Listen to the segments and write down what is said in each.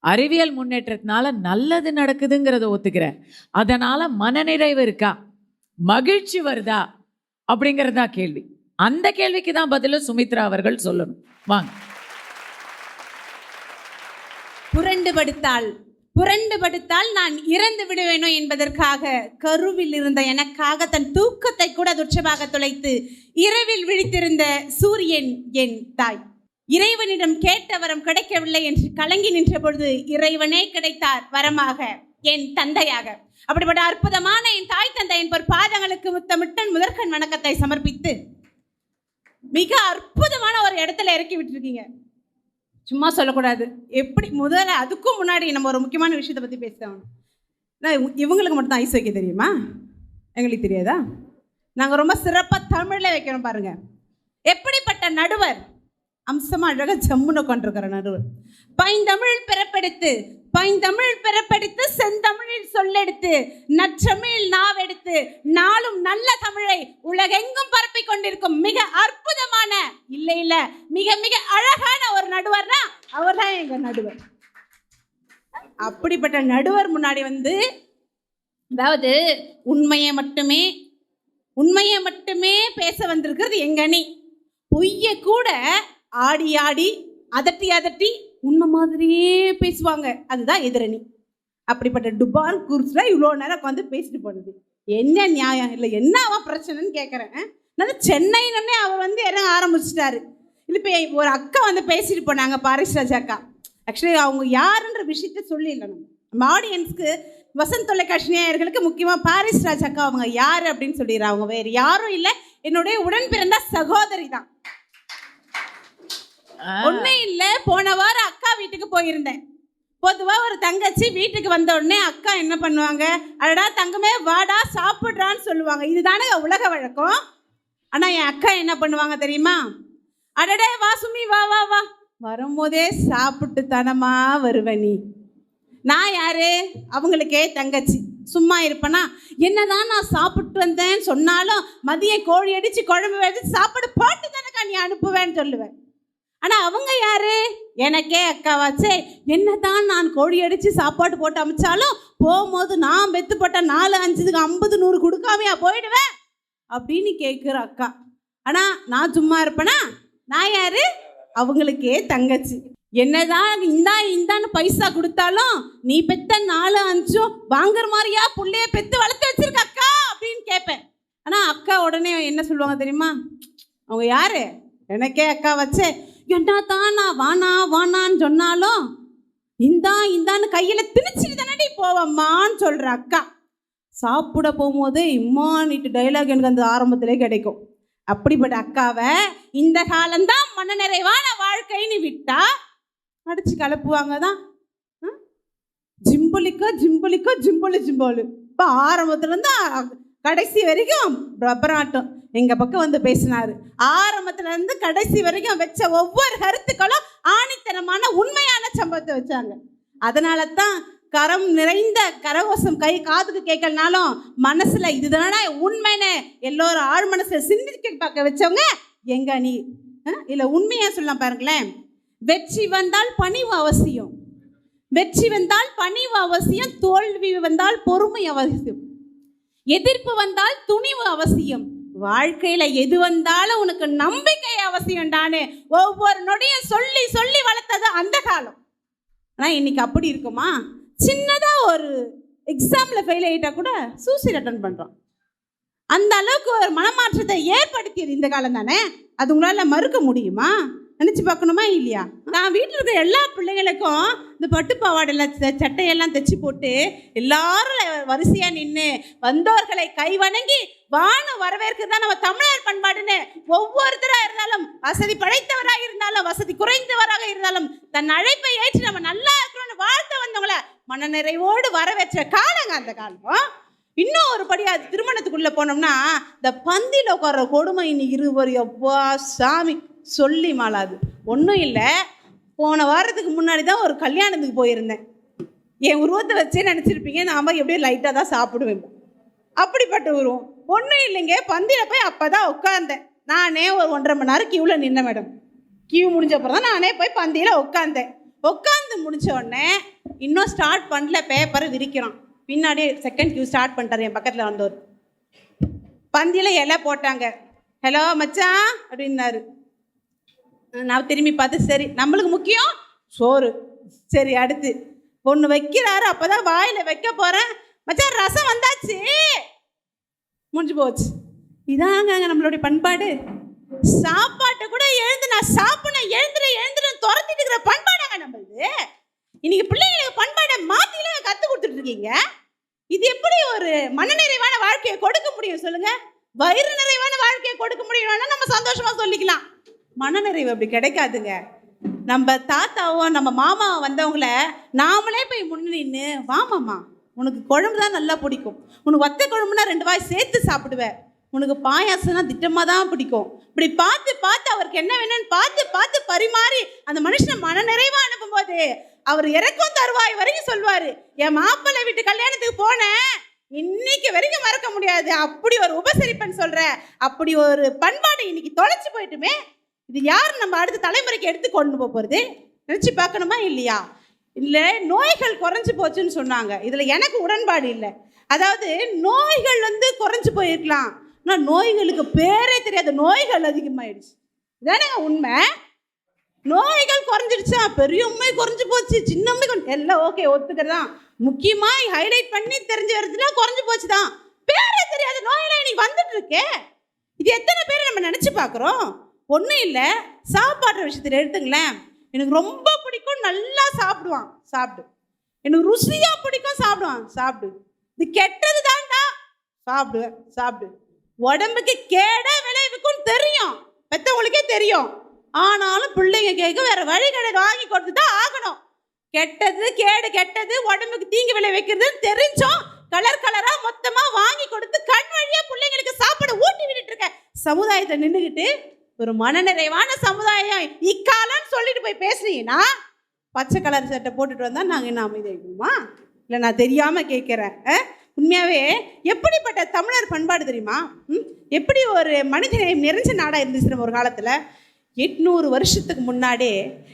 அறிவியல் முன்னேற்றத்தினால நல்லது நடக்குதுங்கிறத ஒத்துக்கிறேன். அதனால மனநிறைவு இருக்கா? மகிழ்ச்சி வருதா? அப்படிங்கிறதா கேள்வி. அந்த கேள்விக்கு தான் பதில் சுமித்ரா அவர்கள் சொல்லணும். வாங்க. புரண்டு படுத்தாள் புரண்டு படுத்தால் நான் இறந்து விடுவேனோ என்பதற்காக கருவில் இருந்த எனக்காக தன் தூக்கத்தை கூட துச்சமாக தொலைத்து இரவில் விழித்திருந்த சூரியன் என் தாய். இறைவனிடம் கேட்ட வரம் கிடைக்கவில்லை என்று கலங்கி நின்ற பொழுது இறைவனே கிடைத்தார் வரமாக என் தந்தையாக. அப்படிப்பட்ட அற்புதமான என் தாய் தந்தையின் பொற் பாதங்களுக்கு முத்தமிட்டன் முதற்கண் வணக்கத்தை சமர்ப்பித்து மிக அற்புதமான ஒரு இடத்துல இறக்கி விட்டுருக்கீங்க. சும்மா சொல்லக்கூடாது. எப்படி முதல்ல அதுக்கும் முன்னாடி நம்ம ஒரு முக்கியமான விஷயத்தை பற்றி பேசுகிறோம் இவங்களுக்கு மட்டும் தான் ஐஸ் வைக்க தெரியுமா? எங்களுக்கு தெரியாதா? நாங்கள் ரொம்ப சிறப்பாக தமிழில் வைக்கிறோம் பாருங்கள் எப்படிப்பட்ட நடுவர் அம்சமாக அழகாக ஜம்முன்னு உட்காந்துருக்கிற நடுவர். பைந்தமிழ் பிறப்பெடுத்து பைந்தமிழ் பிறப்பெடுத்து செந்தமிழில் சொல்லெடுத்து நற்றமிழ் நாவெடுத்து நாளும் நல்ல தமிழை உலகெங்கும் பரப்பிக் கொண்டிருக்கும் மிக அற்புதமான இல்லை இல்லை மிக மிக அழகான ஒரு நடுவர்னா அவர்தான் எங்கள் நடுவர். அப்படிப்பட்ட நடுவர் முன்னாடி வந்து அதாவது உண்மையை மட்டுமே உண்மையை மட்டுமே பேச வந்திருக்கிறது எங்க அணி. பொய்ய கூட ஆடி ஆடி அதட்டி அதட்டி உண்மை மாதிரியே பேசுவாங்க. அதுதான் எதிரணி. அப்படிப்பட்ட டுபான் குர்ஸ்ல இவ்வளோ நேரம் உட்காந்து பேசிட்டு போனது. என்ன நியாயம்? இல்லை என்ன அவன் பிரச்சனைன்னு கேட்குறேன் நான் சென்னைன்னு அவர் வந்து இறங்க ஆரம்பிச்சிட்டாரு. இல்லை இப்போ ஒரு அக்கா வந்து பேசிட்டு போனாங்க பாரிஸ்ராஜ் அக்கா. ஆக்சுவலி அவங்க யாருன்ற விஷயத்த சொல்லிடல நம்ம. நம்ம ஆடியன்ஸ்க்கு வசந்த் தொலைக்காட்சி நேயர்களுக்கு முக்கியமாக பாரிஸ் ராஜ் அக்கா அவங்க யார் அப்படின்னு சொல்லிடுறாங்க அவங்க வேறு யாரும் இல்லை. என்னுடைய உடன் பிறந்த சகோதரி தான். ஒன்றும் இல்ல போன வாரம் அக்கா வீட்டுக்கு போயிருந்தேன். பொதுவா ஒரு தங்கச்சி வீட்டுக்கு வந்த உடனே அக்கா என்ன பண்ணுவாங்க? அடடா தங்கமே வாடா சாப்பிட்றான்னு சொல்லுவாங்க. இதுதானே உலக வழக்கம். ஆனா என் அக்கா என்ன பண்ணுவாங்க தெரியுமா? அடடே வா சுமி வா வா வா. வரும்போதே சாப்பிட்டு தனமா வருவ நீ. நான் யாரு? அவங்களுக்கே தங்கச்சி. சும்மா இருப்பேனா? என்னதான் நான் சாப்பிட்டு வந்தேன்னு சொன்னாலும் மதியம் கோழி அடிச்சு குழம்பு வச்சு சாப்பாடு போட்டு தானே நீ அனுப்புவேன்னு சொல்லுவேன். ஆனால் அவங்க யாரு? எனக்கே அக்காவாச்சே என்னதான் நான் கோழி அடித்து சாப்பாடு போட்டு அமைச்சாலும் போகும்போது நான் பெத்து போட்ட நாலு அஞ்சுக்கு ஐம்பது நூறு கொடுக்காமையா போயிடுவேன் அப்படின்னு கேட்குற அக்கா. ஆனால் நான் சும்மா இருப்பேனா? நான் யாரு? அவங்களுக்கே தங்கச்சி. என்னதான் இந்தா இந்தான்னு பைசா கொடுத்தாலும் நீ பெத்த நாலு அஞ்சும் வாங்குற மாதிரியா பிள்ளைய பெத்து வளர்த்து வச்சிருக்க அக்கா அப்படின்னு கேட்பேன் ஆனால் அக்கா உடனே என்ன சொல்லுவாங்க தெரியுமா? அவங்க யாரு? எனக்கே அக்கா வச்சே. என்ன தான் நான் வானா வானான்னு சொன்னாலும் இந்தா இந்தான்னு கையில் திணிச்சிட்டு தானடி போவம்மான்னு சொல்கிற அக்கா. சாப்பிட போகும்போது இம்மானிட்டு டைலாக் எனக்கு அந்த ஆரம்பத்திலே கிடைக்கும். அப்படிப்பட்ட அக்காவை இந்த காலம்தான் மனநிறைவான வாழ்க்கைன்னு விட்டா அடிச்சு கலப்புவாங்க தான் ஜிம்புலிக்கோ ஜிம்புலிக்கோ ஜிம்புலு ஜிம்போலு. இப்போ ஆரம்பத்துலேருந்து கடைசி வரைக்கும் ரப்பராட்டம் எங்கள் பக்கம் வந்து பேசினார். ஆரம்பத்துலேருந்து கடைசி வரைக்கும் வச்ச ஒவ்வொரு கருத்துக்களும் ஆணித்தனமான உண்மையான சம்பவத்தை வச்சாங்க. அதனால தான் கரம் நிறைந்த கரகோசம் கை காதுக்கு கேட்கலனாலும் மனசில் இதுதானே உண்மைன்னு எல்லோரும் ஆழ் மனசில் சிந்திக்க பார்க்க வச்சவங்க எங்க நீ இல்லை உண்மையாக சொல்லலாம் பாருங்களேன். வெற்றி வந்தால் பணிவு அவசியம். வெற்றி வந்தால் பணிவு அவசியம் தோல்வி வந்தால் பொறுமை அவசியம். எதிர்ப்பு வந்தால் துணிவு அவசியம். வாழ்க்கையில் எது வந்தாலும் உனக்கு நம்பிக்கை அவசியம்டான்னு ஒவ்வொரு நொடியும் சொல்லி சொல்லி வளர்த்தது அந்த காலம். ஆனால் இன்னைக்கு அப்படி இருக்குமா? சின்னதாக ஒரு எக்ஸாமில் ஃபெயில் ஆகிட்டா கூட சூசைட் அட்டன் பண்ணுறோம் அந்த அளவுக்கு ஒரு மனமாற்றத்தை ஏற்படுத்தியது இந்த காலம் தானே? அது உங்களால் மறுக்க முடியுமா? நினச்சி பார்க்கணுமா இல்லையா? நான் வீட்டில் இருக்கிற எல்லா பிள்ளைங்களுக்கும் இந்த பட்டு பாவாடையில் சட்டையெல்லாம் தைச்சி போட்டு எல்லாரும் வரிசையாக நின்று வந்தவர்களை கை வணங்கி வானம் வரவேற்கிறது தான் நம்ம தமிழர் பண்பாடுன்னு ஒவ்வொருத்தராக இருந்தாலும் வசதி படைத்தவராக இருந்தாலும் வசதி குறைந்தவராக இருந்தாலும் தன் அழைப்பை ஏற்று நம்ம நல்லா இருக்கணும்னு வாழ்த்த வந்தவங்கள மனநிறைவோடு வரவேற்ற காலங்க அந்த காலம்? இன்னும் ஒரு படி அது திருமணத்துக்குள்ளே போனோம்னா இந்த பந்தியில் உட்கார கொடுமை இன்னைக்கு இருவர் எப்பா சாமி சொல்லி மாளாது. ஒன்றும் இல்லை. போன வாரத்துக்கு முன்னாடி தான் ஒரு கல்யாணத்துக்கு போயிருந்தேன். என் உருவத்தை வச்சே நினச்சிருப்பீங்க. நாம் எப்படியும் லைட்டாக தான் சாப்பிடுவேன். அப்படிப்பட்ட உருவம். ஒன்றும் இல்லைங்க பந்தியில் போய் அப்போ தான் உட்காந்தேன் நானே ஒரு ஒன்றரை மணி நேரம் கியூவில் நின்ன மேடம் கியூ முடிஞ்ச அப்புறம் தான் நானே போய் பந்தியில் உட்காந்தேன் உட்காந்து முடிஞ்ச உடனே இன்னும் ஸ்டார்ட் பண்ணல பேப்பரை விரிக்கிறான். பின்னாடியே செகண்ட் கியூ ஸ்டார்ட் பண்ணிட்டார் என் பக்கத்தில் வந்தவர். பந்தியில் இலை போட்டாங்க. ஹலோ மச்சான் அப்படின்னாரு. நான் திரும்பி பார்த்து சரி நம்மளுக்கு முக்கியம்? சோறு. சரி அடுத்து. ஒன்று வைக்கிறாரு அப்பதான் வாயில் வைக்க போகிறேன் மச்சான் ரசம் வந்தாச்சு. முடிஞ்சு போச்சு. இதாங்க நம்மளுடைய பண்பாடு. சாப்பாட்டை கூட எழுந்து நான் சாப்பிடணும் எழுந்துட எழுந்துட துரத்திட்டு இருக்கிற பண்பாடாங்க நம்மளுது. இன்னைக்கு பிள்ளைங்களுக்கு பண்பாடை மாத்திலாம் கத்து கொடுத்துட்டு இருக்கீங்க. இது எப்படி ஒரு மனநிறைவான வாழ்க்கையை கொடுக்க முடியும் சொல்லுங்க? வயிறு நிறைவான வாழ்க்கையை கொடுக்க முடியும்னா நம்ம சந்தோஷமா சொல்லிக்கலாம். மனநிறைவு அப்படி கிடைக்காதுங்க. நம்ம தாத்தாவோ நம்ம மாமாவோ வந்தவங்கள நாமளே போய் முன்ன நின்று வா மாமா உனக்கு குழம்பு தான் நல்லா பிடிக்கும். உனக்கு வத்த குழம்புனா ரெண்டு வாய் சேர்த்து சாப்பிடுவேன் உனக்கு பாயாசம்னா திட்டமாக தான் பிடிக்கும். இப்படி பார்த்து பார்த்து அவருக்கு என்ன வேணும்னு பார்த்து பார்த்து பரிமாறி அந்த மனுஷனை மனநிறைவா அனுப்பும்போது அவர் இறக்கும் தருவாய் வரைக்கும் சொல்வார். என் மாப்பிள்ளை வீட்டு கல்யாணத்துக்கு போனேன் இன்னைக்கு வரைக்கும் மறக்க முடியாது. அப்படி ஒரு உபசரிப்பன் சொல்ற அப்படி ஒரு பண்பாடு இன்னைக்கு தொலைச்சு போயிட்டுமே இது யார் நம்ம அடுத்த தலைமுறைக்கு எடுத்து கொண்டு போகிறது நினச்சி பார்க்கணுமா இல்லையா? இல்லை நோய்கள் குறைஞ்சி போச்சுன்னு சொன்னாங்க. இதில் எனக்கு உடன்பாடு இல்லை. அதாவது நோய்கள் வந்து குறைஞ்சி போயிருக்கலாம். ஆனால் நோய்களுக்கு பேரே தெரியாத. நோய்கள் அதிகமாயிடுச்சு. இதானேங்க உண்மை? நோய்கள் குறைஞ்சிடுச்சா? பெரிய உண்மை குறைஞ்சி போச்சு. சின்ன உண்மை எல்லாம் ஓகே ஒத்துக்கிறதான் முக்கியமாக ஹைலைட் பண்ணி தெரிஞ்சு வருதுன்னா குறைஞ்சி போச்சு தான் பேரே தெரியாத நோயெல்லாம் இன்னைக்கு வந்துட்டு இருக்கே இது எத்தனை பேர் நம்ம நினச்சி பார்க்குறோம்? ஒன்றும் இல்லை. சாப்பாடுற விஷயத்தில் எடுத்துங்களேன். எனக்கு ரொம்ப நல்லா சாப்பிடுவான். சாப்பிடு. எனக்கு ருசியாக பிடிக்கும் சாப்பிடுவான். சாப்பிடு. இது கெட்டது தான்டா. சாப்பிடுவேன் சாப்பிடு. உடம்புக்கு கேடே விளைவிக்கும் தெரியும். பெத்தவங்களுக்கே தெரியும். ஆனாலும் பிள்ளைங்க கேட்க வேற வழி கிடையாது. வாங்கி கொடுத்து தான் ஆகணும். கெட்டது கேடு கெட்டது உடம்புக்கு தீங்கு விளைவிக்கிறதுன்னு தெரிஞ்சோம் கலர் கலரா மொத்தமா வாங்கி கொடுத்து கண் வழியா பிள்ளைங்களுக்கு சாப்பாடு ஊட்டி விட்டுட்டு இருக்க. சமுதாயத்தை நின்றுக்கிட்டு ஒரு மனநிறைவான சமுதாயம் இக்காலன்னு சொல்லிட்டு போய் பேசுனீங்கன்னா பச்சை கலர் சட்டை போட்டுட்டு வந்தால் நாங்கள் என்ன அமைதியாகிடுமா இல்லை நான் தெரியாமல் கேட்குறேன் உண்மையாகவே எப்படிப்பட்ட தமிழர் பண்பாடு தெரியுமா? ம்? எப்படி ஒரு மனிதநேயம் நிறைஞ்ச நாடாக இருந்துச்சு நம்ம ஒரு காலத்தில்? எட்நூறு வருஷத்துக்கு முன்னாடே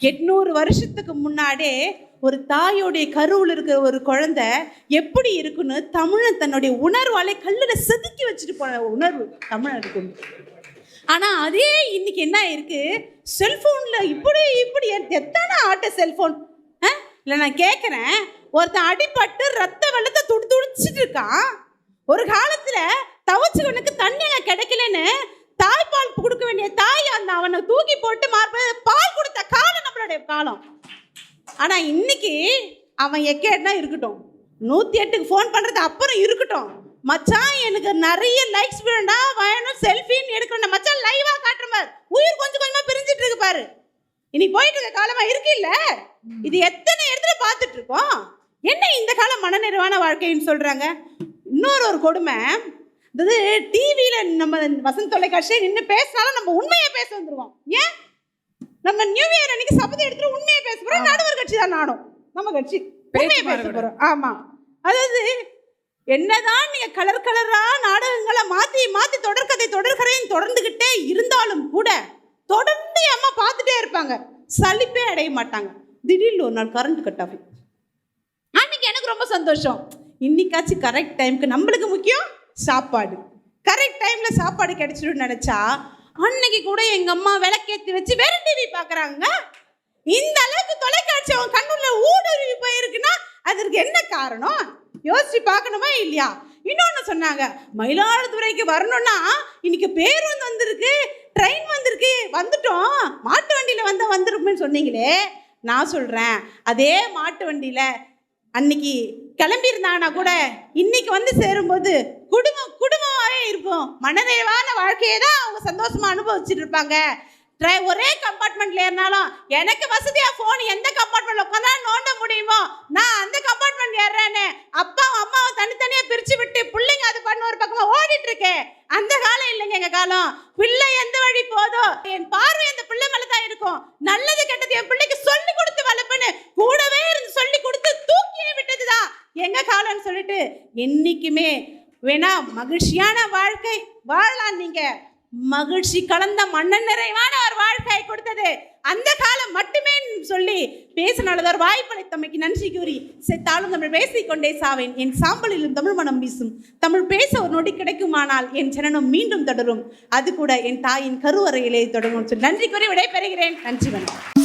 எட்நூறு வருஷத்துக்கு முன்னாடே ஒரு தாயோடைய கருவில் இருக்கிற ஒரு குழந்தை எப்படி இருக்குன்னு தமிழன் தன்னுடைய உணர்வாலே கல்லில் செதுக்கி வச்சுட்டு போன உணர்வு தமிழருக்கு ஆனால் அதே இன்னைக்கு என்ன இருக்கு செல்ஃபோனில் இப்படி இப்படி எத்தனை ஆட்ட ஆ? இல்லை நான் கேட்குறேன் ஒருத்தன் அடிபட்டு ரத்த வெள்ளத்தை துடி துடிச்சிட்டு இருக்கான். ஒரு காலத்தில் தவச்சவனுக்கு தண்ணி கிடைக்கலன்னு தாய்ப்பால் கொடுக்க வேண்டிய தாய் அந்த அவனை தூக்கி போட்டு மார்பது பால் கொடுத்த காலம் நம்மளுடைய காலம். ஆனால் இன்னைக்கு அவன் எக்கேட்னா இருக்கட்டும். நூற்றி எட்டுக்கு ஃபோன் பண்ணுறது அப்புறம் இருக்கட்டும். மச்சான் எனக்கு நிறைய லைக்ஸ் வேணும்டா வேணும் செல்ஃபின்னு எடுக்கணும் மச்சான் லைவா காட்டுற மாதிரி. உயிர் கொஞ்சம் கொஞ்சமா பிரிஞ்சிட்டு இருக்கு பாரு. இன்னைக்கு போயிட்டு இருக்க காலமா இருக்கு இல்ல? இது எத்தனை இடத்துல பார்த்துட்டு இருக்கோம்? என்ன இந்த காலம் மனநிறைவான வாழ்க்கைன்னு சொல்றாங்க? இன்னொரு ஒரு கொடுமை. அதாவது டிவியில நம்ம வசந்த் தொலைக்காட்சியை நின்று பேசினாலும் நம்ம உண்மையை பேச வந்துருவோம். ஏன்? நம்ம நியூ இயர் அன்னைக்கு சபதி எடுத்துட்டு உண்மையை பேச போறோம். நடுவர் கட்சி தான் நானும். நம்ம கட்சி. உண்மையை பேச மாறக்கூடாது. போறோம். ஆமா. அதாவது என்னதான் நீங்க கலர் கலரா நாடகங்களை மாத்தி மாத்தி தொடர்கதை தொடர்கதைன்னு தொடர்ந்துகிட்டே இருந்தாலும் கூட தொடர்ந்து அம்மா பார்த்துட்டே இருப்பாங்க. சலிப்பே அடைய மாட்டாங்க. திடீர்னு ஒரு நாள் கரண்ட் கட் ஆஃப் அன்னைக்கு எனக்கு ரொம்ப சந்தோஷம். இன்னைக்காச்சும் கரெக்ட் டைமுக்கு நம்மளுக்கு முக்கியம் சாப்பாடு. கரெக்ட் டைம்ல சாப்பாடு கிடைச்சிடும் நினைச்சா அன்னைக்கு கூட எங்க அம்மா விளக்கேத்தி வச்சு வேற டிவி பாக்குறாங்க இந்த அளவுக்கு தொலைக்காட்சி அவன் கண்ணுள்ள ஊடுருவி போயிருக்குன்னா அதற்கு என்ன காரணம்? யோசிச்சு பார்க்கணுமா இல்லையா? இன்னொன்று சொன்னாங்க மயிலாடுதுறைக்கு வரணும்னா இன்னைக்கு பேருந்து வந்திருக்கு ட்ரெயின் வந்திருக்கு வந்துட்டோம். மாட்டு வண்டியில் வந்தால் வந்திருக்குன்னு சொன்னீங்களே நான் சொல்கிறேன் அதே மாட்டு வண்டியில் அன்னைக்கு கிளம்பியிருந்தானா கூட இன்னைக்கு வந்து சேரும்போது குடும்பம் குடும்பமாகவே இருக்கும் மனநிறைவான வாழ்க்கையை தான் அவங்க சந்தோஷமாக அனுபவிச்சுட்டு இருப்பாங்க. ட்ரை ஒரே கம்பார்ட்மெண்ட்ல ஏறினாலும் எனக்கு வசதியா ஃபோன் எந்த கம்பார்ட்மெண்ட்ல உட்காந்தா நோண்ட முடியுமோ? நான் அந்த கம்பார்ட்மெண்ட் ஏறுறேன்னு அப்பாவும் அம்மாவை தனித்தனியா பிரிச்சு விட்டு பிள்ளைங்க அது பண்ண ஒரு பக்கமா ஓடிட்டு இருக்கேன் அந்த காலம் இல்லைங்க எங்க காலம். பிள்ளை எந்த வழி போதோ? என் பார்வை அந்த பிள்ளை மேல தான் இருக்கும். நல்லது கெட்டது என் பிள்ளைக்கு சொல்லி கொடுத்து வளர்ப்புன்னு கூடவே இருந்து சொல்லி கொடுத்து தூக்கியே விட்டதுதான். எங்க காலம்னு சொல்லிட்டு என்னைக்குமே வேணா மகிழ்ச்சியான வாழ்க்கை வாழலாம் நீங்க. மகிழ்ச்சி கலந்த மன்னன் நிறைவான ஒரு வாழ்க்கையை கொடுத்தது. அந்த காலம் மட்டுமே சொல்லி பேசினாலும் ஒரு வாய்ப்பளித்தமைக்கு நன்றி கூறி செத்தாலும் தமிழ் பேசிக்கொண்டே சாவேன். என் சாம்பலிலும் தமிழ் மனம் வீசும். தமிழ் பேச ஒரு நொடி கிடைக்குமானால் என் ஜனனம் மீண்டும் தொடரும். அது கூட என் தாயின் கருவறையிலே தொடரும் சொல்லி நன்றி கூறி விடைபெறுகிறேன். நன்றி வணக்கம்.